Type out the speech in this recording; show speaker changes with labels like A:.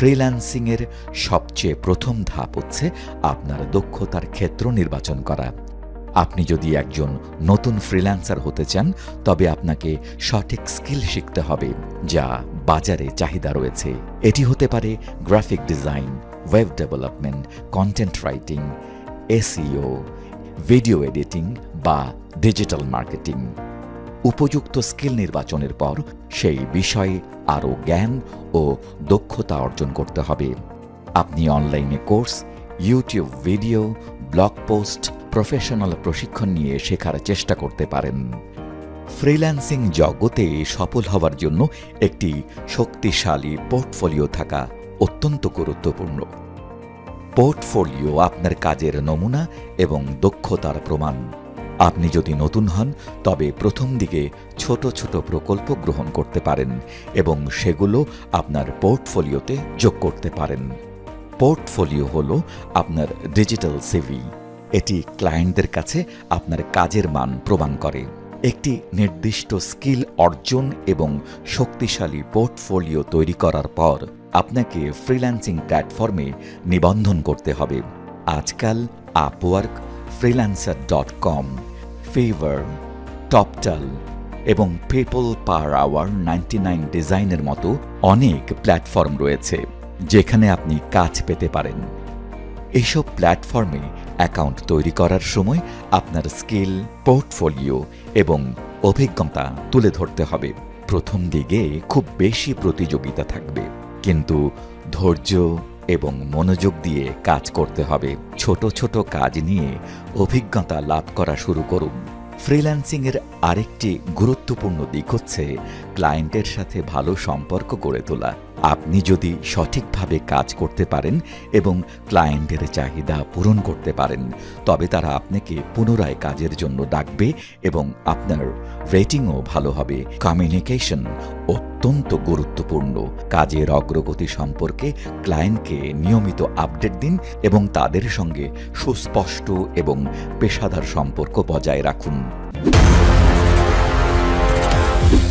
A: ফ্রিল্যান্সিংয়ের সবচেয়ে প্রথম ধাপ হচ্ছে আপনার দক্ষতার ক্ষেত্র নির্বাচন করা। আপনি যদি একজন নতুন ফ্রিল্যান্সার হতে চান, তবে আপনাকে সঠিক স্কিল শিখতে হবে, যা বাজারে চাহিদা রয়েছে। এটি হতে পারে graphic design web development content writing SEO video editing বা ডিজিটাল মার্কেটিং উপযুক্ত স্কিল নির্বাচনের পর সেই বিষয়ে আরও জ্ঞান ও দক্ষতা অর্জন করতে হবে। আপনি অনলাইনে course, YouTube video, blog post, professional প্রশিক্ষণ নিয়ে শেখার চেষ্টা করতে পারেন। ফ্রিল্যান্সিং জগতে সফল হওয়ার জন্য একটি শক্তিশালী পোর্টফোলিও থাকা অত্যন্ত গুরুত্বপূর্ণ। পোর্টফোলিও আপনার কাজের নমুনা এবং দক্ষতার প্রমাণ। আপনি যদি নতুন হন, তবে প্রথম দিকে ছোট ছোট প্রকল্প গ্রহণ করতে পারেন এবং সেগুলো আপনার পোর্টফোলিওতে যোগ করতে পারেন। পোর্টফোলিও হল আপনার ডিজিটাল সিভি। এটি ক্লায়েন্টদের কাছে আপনার কাজের মান প্রমাণ করে। একটি নির্দিষ্ট স্কিল অর্জন এবং শক্তিশালী পোর্টফোলিও তৈরি করার পর আপনাকে ফ্রিল্যান্সিং প্ল্যাটফর্মে নিবন্ধন করতে হবে। আজকাল Upwork freelancer dot com. Fiverr Toptal এবং people per hour ninety nine ডিজাইনের মতো অনেক প্ল্যাটফর্ম রয়েছে যেখানে আপনি কাজ পেতে পারেন। এইসব প্ল্যাটফর্মে অ্যাকাউন্ট তৈরি করার সময় আপনার স্কিল পোর্টফোলিও এবং অভিজ্ঞতা তুলে ধরতে হবে। প্রথম দিকে খুব বেশি প্রতিযোগিতা থাকবে, কিন্তু ধৈর্য এবং মনোযোগ দিয়ে কাজ করতে হবে। ছোট ছোট কাজ নিয়ে অভিজ্ঞতা লাভ করা শুরু করুন। ফ্রিল্যান্সিংয়ের আরেকটি গুরুত্বপূর্ণ দিক হচ্ছে ক্লায়েন্টের সাথে ভালো সম্পর্ক গড়ে তোলা। আপনি যদি সঠিকভাবে কাজ করতে পারেন এবং ক্লায়েন্টের চাহিদা পূরণ করতে পারেন, তবে তারা আপনাকে পুনরায় কাজের জন্য ডাকবে এবং আপনার রেটিংও ভালো হবে। কমিউনিকেশন অত্যন্ত গুরুত্বপূর্ণ। কাজের অগ্রগতি সম্পর্কে ক্লায়েন্টকে নিয়মিত আপডেট দিন এবং তাদের সঙ্গে সুস্পষ্ট এবং পেশাদার সম্পর্ক বজায় রাখুন।